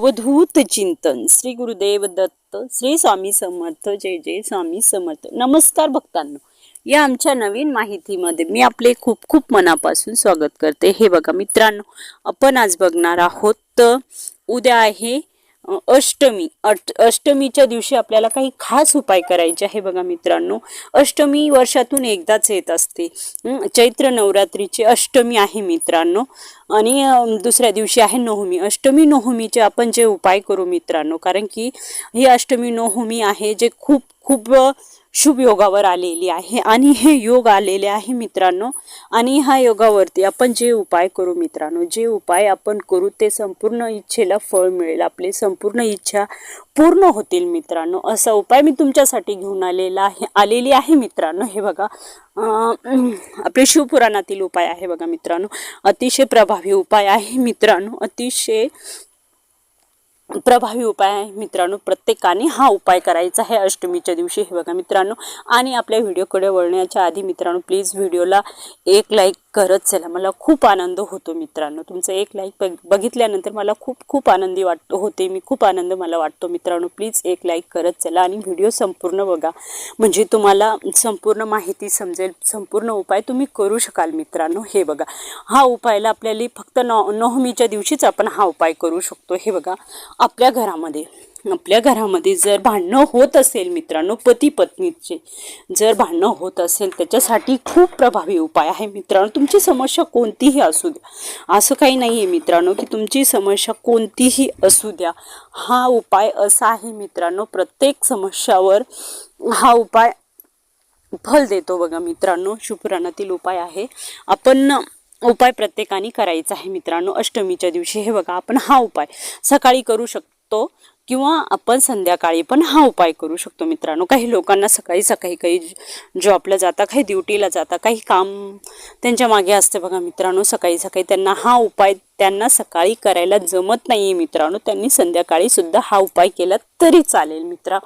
अवधूत चिंतन. श्री गुरुदेव दत्त श्री स्वामी समर्थ जय जय स्वामी समर्थ. नमस्कार भक्तांनो. या आमच्या नवीन माहितीमध्ये मी आपले खूप खूप मनापासून स्वागत करते. हे बघा मित्रांनो आपण आज बघणार आहोत उद्या आहे अष्टमी. अट अष्टमीच्या दिवशी आपल्याला काही खास उपाय करायचे आहे बघा मित्रांनो. अष्टमी वर्षातून एकदाच येत असते. चैत्र नवरात्रीची अष्टमी आहे मित्रांनो. आणि दुसऱ्या दिवशी आहे नवमी. अष्टमी नवमीचे आपण जे उपाय करू मित्रांनो कारण की ही अष्टमी नवमी आहे जे खूप खूप शुभ योगावर आलेली आहे. आणि हे योग आलेले आहे मित्रांनो. आणि ह्या योगावरती आपण जे उपाय करू मित्रांनो जे उपाय आपण करू ते संपूर्ण इच्छेला फळ मिळेल. आपली संपूर्ण इच्छा पूर्ण होतील मित्रांनो. असा उपाय मी तुमच्यासाठी घेऊन आलेला आहे आलेली आहे मित्रांनो. हे बघा आपले शिवपुराणातील उपाय आहे बघा मित्रांनो. अतिशय प्रभावी उपाय आहे मित्रांनो. अतिशय प्रभावी उपाय आहे मित्रांनो. प्रत्येकाने हा उपाय करायचा आहे अष्टमीच्या दिवशी. हे बघा मित्रांनो. आणि आपल्या व्हिडिओकडे वळण्याच्या आधी मित्रांनो प्लीज व्हिडिओला एक लाईक करत चला. मला खूप आनंद होतो मित्रांनो. तुमचं एक लाईक बघितल्यानंतर मला खूप खूप आनंदी वाटतो होते मी. खूप आनंद मला वाटतो मित्रांनो. प्लीज एक लाईक करत चला आणि व्हिडिओ संपूर्ण बघा. म्हणजे तुम्हाला संपूर्ण माहिती समजेल. संपूर्ण उपाय तुम्ही करू शकाल मित्रांनो. हे बघा. हा उपायला आपल्याला फक्त नॉ नवमीच्या दिवशीच आपण हा उपाय करू शकतो. हे बघा. आपल्या घरामध्ये. आपल्या घरामध्ये जर भांडणं होत असेल मित्रांनो पती पत्नीचे जर भांडणं होत असेल त्याच्यासाठी खूप प्रभावी उपाय आहे मित्रांनो. तुमची समस्या कोणतीही असू द्या. असं काही नाही आहे मित्रांनो की तुमची समस्या कोणतीही असू द्या. हा उपाय असा आहे मित्रांनो प्रत्येक समस्यावर हा उपाय फल देतो बघा मित्रांनो. शुपुराणातील उपाय आहे. आपण उपाय प्रत्येकाने करायचा आहे मित्रांनो. अष्टमीच्या दिवशी हे बघा आपण हा उपाय सकाळी करू शकतो. किंवा आपण संध्याकाळी पण हा उपाय करू शकतो मित्रांनो. काही लोकांना सकाळी सकाळी काही जॉबला जाता काही ड्युटीला जाता काही काम त्यांच्या मागे असते बघा मित्रांनो. सकाळी सकाळी त्यांना हा उपाय त्यांना सकाळी करायला जमत नाही आहे मित्रांनो. त्यांनी संध्याकाळी सुद्धा हा उपाय केला तरी चालेल मित्रा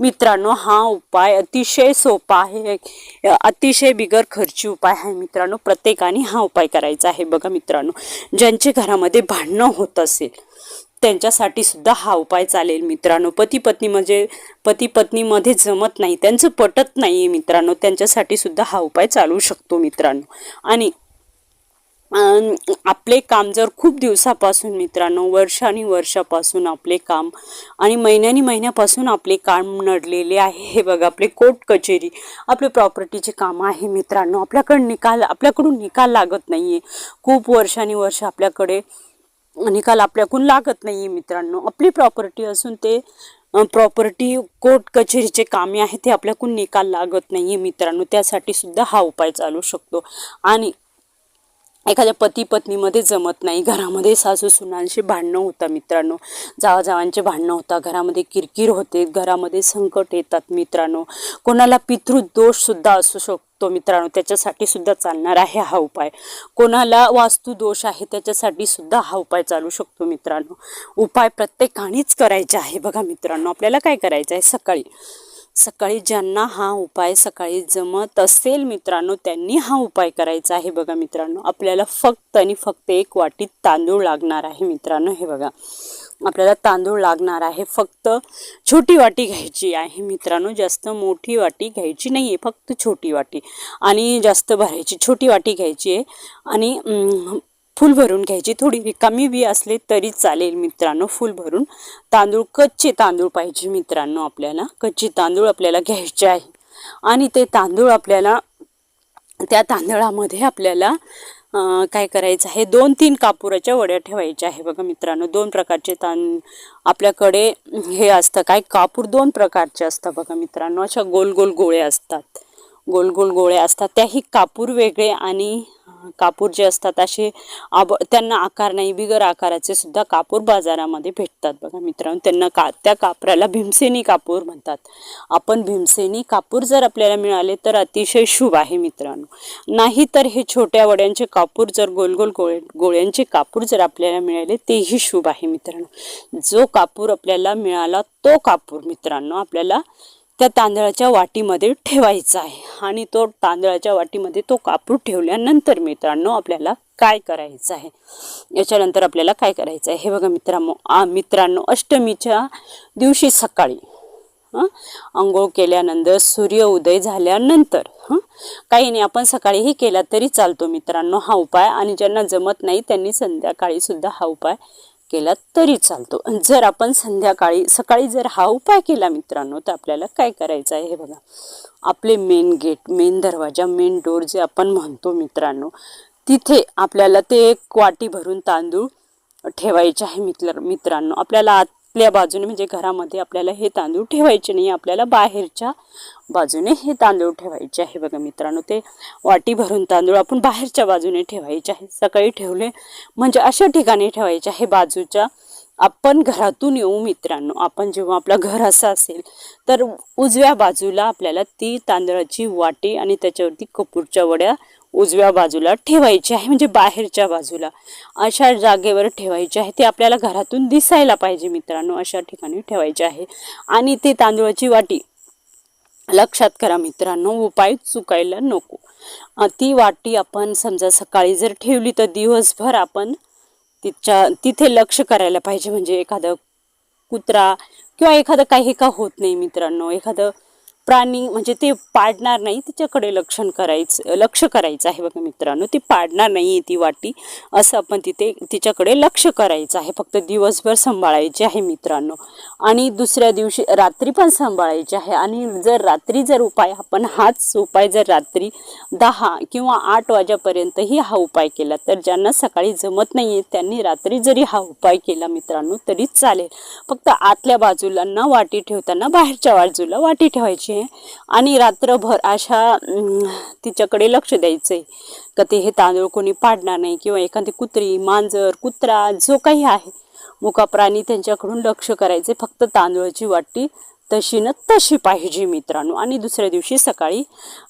मित्रांनो. हा उपाय अतिशय सोपा आहे. अतिशय बिगर खर्ची उपाय आहे मित्रांनो. प्रत्येकाने हा उपाय करायचा आहे बघा मित्रांनो. ज्यांचे घरामध्ये भांडणं होत असेल त्यांच्यासाठी सुद्धा हा उपाय चालेल मित्रांनो. पती पत्नी म्हणजे पती पत्नीमध्ये जमत नाही त्यांचं पटत नाही आहे मित्रांनो. त्यांच्यासाठी सुद्धा हा उपाय चालू शकतो मित्रांनो. आणि आपले काम जर खूप दिवसापासून मित्रांनो वर्षानी वर्षापासून आपले काम आणि महिन्यानी महिन्यापासून आपले काम नडलेले आहे. हे बघा आपले कोर्ट कचेरी आपले प्रॉपर्टीचे काम आहे मित्रांनो. आपल्याकडे निकाल आपल्याकडून निकाल लागत नाही आहे खूप वर्षानी वर्ष आपल्याकडे निकाल आपल्याकडून लागत नाही आहे मित्रांनो. आपली प्रॉपर्टी असून ते प्रॉपर्टी कोर्ट कचेरीचे कामे आहे ते आपल्याकडून निकाल लागत नाही आहे मित्रांनो. त्यासाठी सुद्धा हा उपाय चालू शकतो. आणि एखाद्या पती पत्नीमध्ये जमत नाही. घरामध्ये सासू सुनांशी भांडणं होतं मित्रांनो. जावाजावांचे भांडणं होतं घरामध्ये किरकिर होते. घरामध्ये संकट येतात मित्रांनो. कोणाला पितृदोषसुद्धा असू शकतो मित्रांनो. त्याच्यासाठी सुद्धा चालणार आहे हा उपाय. कोणाला वास्तुदोष आहे त्याच्यासाठी सुद्धा हा उपाय चालू शकतो मित्रांनो. उपाय प्रत्येकानेच करायचा आहे बघा मित्रांनो. आपल्याला काय करायचं आहे? सकाळी सकाळी ज्यांना हा उपाय सकाळी जमत असेल मित्रांनो त्यांनी हा उपाय करायचा आहे बघा मित्रांनो. आपल्याला फक्त आणि फक्त एक वाटीत तांदूळ लागणार आहे मित्रांनो हे बघा. आपल्याला तांदूळ लागणार आहे. फक्त छोटी वाटी घ्यायची आहे मित्रांनो जास्त मोठी वाटी घ्यायची नाही आहे फक्त छोटी वाटी. आणि जास्त भरायची छोटी वाटी घ्यायची आहे. आणि फुल भरून घ्यायची. थोडी रिकामी बी असले तरी चालेल मित्रांनो फुल भरून. तांदूळ कच्चे तांदूळ पाहिजे मित्रांनो आपल्याला. कच्चे तांदूळ आपल्याला घ्यायचे आहे. आणि ते तांदूळ आपल्याला त्या तांदळामध्ये आपल्याला काय करायचं आहे? दोन तीन कापुराच्या वड्या ठेवायच्या आहे बघा मित्रांनो. दोन प्रकारचे तां आपल्याकडे हे असतं. काय? कापूर दोन प्रकारचे असतं बघा मित्रांनो. अशा गोल गोल गोळे असतात. गोल गोल गोळ्या असतात. त्याही कापूर वेगळे आणि कापूर जे असतात असे आब त्यांना आकार नाही बिगर आकाराचे सुद्धा कापूर बाजारामध्ये भेटतात. बघा मित्रांनो त्यांना का त्या कापराला भीमसेनी कापूर म्हणतात. आपण भीमसेनी कापूर जर आपल्याला मिळाले तर अतिशय शुभ आहे मित्रांनो. नाही तर हे छोट्या वड्यांचे कापूर जर गोल गोल गोळे गोळ्यांचे कापूर जर आपल्याला मिळाले तेही शुभ आहे मित्रांनो. जो कापूर आपल्याला मिळाला तो कापूर मित्रांनो आपल्याला त्या तांदळाच्या वाटीमध्ये ठेवायचा आहे. आणि तो तांदळाच्या वाटीमध्ये तो कापूर ठेवल्यानंतर मित्रांनो आपल्याला काय करायचं आहे? याच्यानंतर आपल्याला काय करायचं आहे? हे बघा मित्रांनो आ मित्रांनो अष्टमीच्या दिवशी सकाळी हं आंघोळ केल्यानंतर सूर्य उदय झाल्यानंतर काही नाही आपण सकाळीही केला तरी चालतो मित्रांनो हा उपाय. आणि ज्यांना जमत नाही त्यांनी संध्याकाळी सुद्धा हा उपाय केला तरी चालतो. जर आपण संध्याकाळी सकाळी जर हा उपाय केला मित्रांनो तर आपल्याला काय करायचं आहे हे बघा. आपले मेन गेट मेन दरवाजा मेन डोर जे आपण म्हणतो मित्रांनो तिथे आपल्याला ते एक वाटी भरून तांदूळ ठेवायचे आहे मित्र मित्रांनो. आपल्याला आत आतल्या बाजूने म्हणजे घरामध्ये आपल्याला हे तांदूळ ठेवायचे नाही आपल्याला बाहेरच्या बाजूने हे तांदूळ ठेवायचे आहे. बघा मित्रांनो ते वाटी भरून तांदूळ आपण बाहेरच्या बाजूने ठेवायचे आहे. सकाळी ठेवले म्हणजे अशा ठिकाणी ठेवायचे आहे. बाजूच्या आपण घरातून येऊ मित्रांनो. आपण जेव्हा आपलं घर असं असेल तर उजव्या बाजूला आपल्याला ती तांदळाची वाटी आणि त्याच्यावरती कपूरच्या वड्या उजव्या बाजूला ठेवायची आहे म्हणजे बाहेरच्या बाजूला. अशा जागेवर ठेवायचे आहे. ते आपल्याला घरातून दिसायला पाहिजे मित्रांनो अशा ठिकाणी ठेवायचे आहे. आणि ते तांदूळाची वाटी. लक्षात करा मित्रांनो उपाय चुकायला नको. ती वाटी आपण समजा सकाळी जर ठेवली तर दिवसभर आपण तिच्या तिथे लक्ष करायला पाहिजे. म्हणजे एखादं कुत्रा किंवा एखादं काही का होत नाही मित्रांनो. एखादं प्राणी म्हणजे ते पाडणार नाही तिच्याकडे लक्षण करायचं लक्ष करायचं आहे बघा मित्रांनो. ती पाडणार नाही आहे ती वाटी असं आपण तिथे तिच्याकडे लक्ष करायचं आहे. फक्त दिवसभर सांभाळायचे आहे मित्रांनो. आणि दुसऱ्या दिवशी रात्री पण सांभाळायचे आहे. आणि जर रात्री जर उपाय आपण हाच उपाय जर रात्री दहा किंवा आठ वाजेपर्यंतही हा उपाय केला तर ज्यांना सकाळी जमत नाही आहे त्यांनी रात्री जरी हा उपाय केला मित्रांनो तरी चालेल. फक्त आतल्या बाजूला न वाटी ठेवताना बाहेरच्या बाजूला वाटी ठेवायची आहे आणि रात्रभर अशा तिच्याकडे लक्ष द्यायचं आहे का ते हे तांदूळ कोणी पाडणार नाही किंवा एखादी कुत्री मांजर कुत्रा जो काही आहे मुका प्राणी त्यांच्याकडून लक्ष करायचे फक्त तांदूळाची वाटी तशी न तशी पाहिजे मित्रांनो. आणि दुसऱ्या दिवशी सकाळी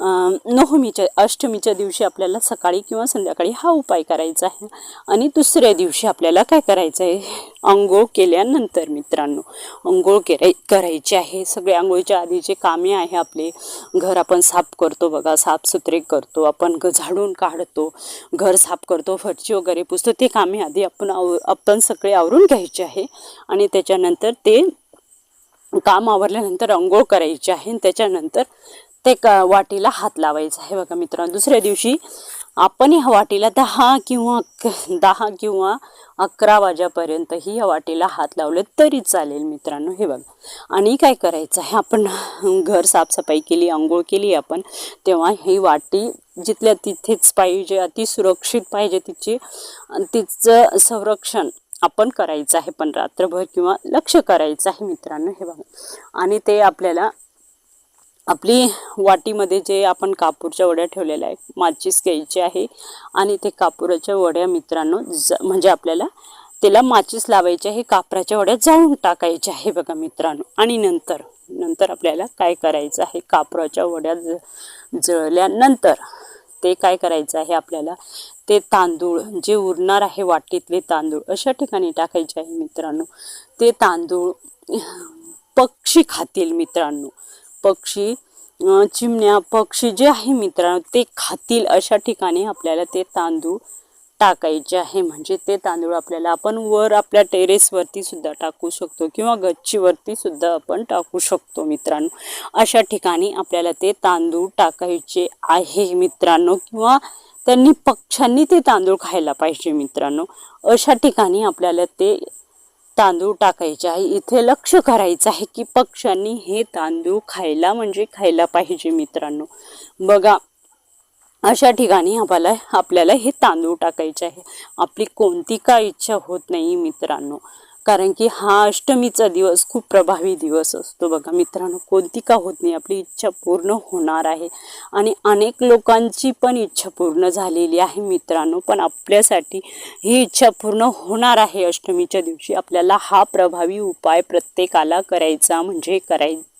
नवमीच्या अष्टमीच्या दिवशी आपल्याला सकाळी किंवा संध्याकाळी हा उपाय करायचा आहे. आणि दुसऱ्या दिवशी आपल्याला काय करायचं आहे? आंघोळ केल्यानंतर मित्रांनो आंघोळ केराय करायची आहे. सगळे आंघोळीच्या आधीचे कामे आहे आपले घर आपण साफ करतो बघा साफसुथरे करतो आपण झाडून काढतो घर साफ करतो फरची वगैरे पुसतो ते कामे आधी आपण आव आपण सगळे आवरून घ्यायचे आहे. आणि त्याच्यानंतर ते काम आवरल्यानंतर अंघोळ करायची आहे आणि त्याच्यानंतर ते का वाटीला हात लावायचा आहे. बघा मित्रांनो दुसऱ्या दिवशी आपण ह्या वाटीला दहा किंवा दहा किंवा अकरा वाजेपर्यंतही ह्या वाटीला हात लावले तरी चालेल मित्रांनो. हे बघा आणि काय करायचं आहे? आपण घर साफसफाई केली आंघोळ केली आपण तेव्हा ही वाटी जिथल्या तिथेच पाहिजे अति सुरक्षित पाहिजे तिची आणि तिचं संरक्षण आपण करायचं आहे पण रात्रभर किंवा लक्ष करायचं आहे मित्रांनो हे बघा. आणि ते आपल्याला आपली वाटीमध्ये जे आपण कापूरच्या वड्या ठेवलेल्या आहे माचीस घ्यायची आहे आणि ते कापुराच्या वड्या मित्रांनो ज म्हणजे आपल्याला त्याला माचीस लावायची आहे कापराच्या वड्या जाळून टाकायच्या आहे बघा मित्रांनो. आणि नंतर नंतर आपल्याला काय करायचं आहे कापराच्या वड्या ज जळल्यानंतर ते काय करायचं आहे आपल्याला ते तांदूळ जे उरणार आहे वाटीतले तांदूळ अशा ठिकाणी टाकायचे आहे मित्रांनो. ते तांदूळ पक्षी खातील मित्रांनो. पक्षी चिमण्या पक्षी जे आहे मित्रांनो ते खातील अशा ठिकाणी आपल्याला ते तांदूळ टाकायचे आहे. म्हणजे ते तांदूळ आपल्याला आपण वर आपल्या टेरेसवरती सुद्धा टाकू शकतो किंवा गच्चीवरती सुद्धा आपण टाकू शकतो मित्रांनो. अशा ठिकाणी आपल्याला ते तांदूळ टाकायचे आहे मित्रांनो किंवा त्यांनी पक्ष्यांनी ते तांदूळ खायला पाहिजे मित्रांनो. अशा ठिकाणी आपल्याला ते तांदूळ टाकायचे आहे. इथे लक्ष करायचं आहे की पक्ष्यांनी हे तांदूळ खायला म्हणजे खायला पाहिजे मित्रांनो. बघा अशा ठिकाणी आम्हाला आपल्याला हे तांदूळ टाकायचे आहे आपली कोणती काय इच्छा होत नाही मित्रांनो. कारण की हा अष्टमीचा दिवस खूप प्रभावी दिवस असतो बघा मित्रांनो. कोणती का होत नाही आपली इच्छा पूर्ण होणार आहे. आणि अनेक लोकांची पण इच्छा पूर्ण झालेली आहे मित्रांनो. पण आपल्यासाठी ही इच्छा पूर्ण होणार आहे अष्टमीच्या दिवशी. आपल्याला हा प्रभावी उपाय प्रत्येकाला करायचा म्हणजे कराय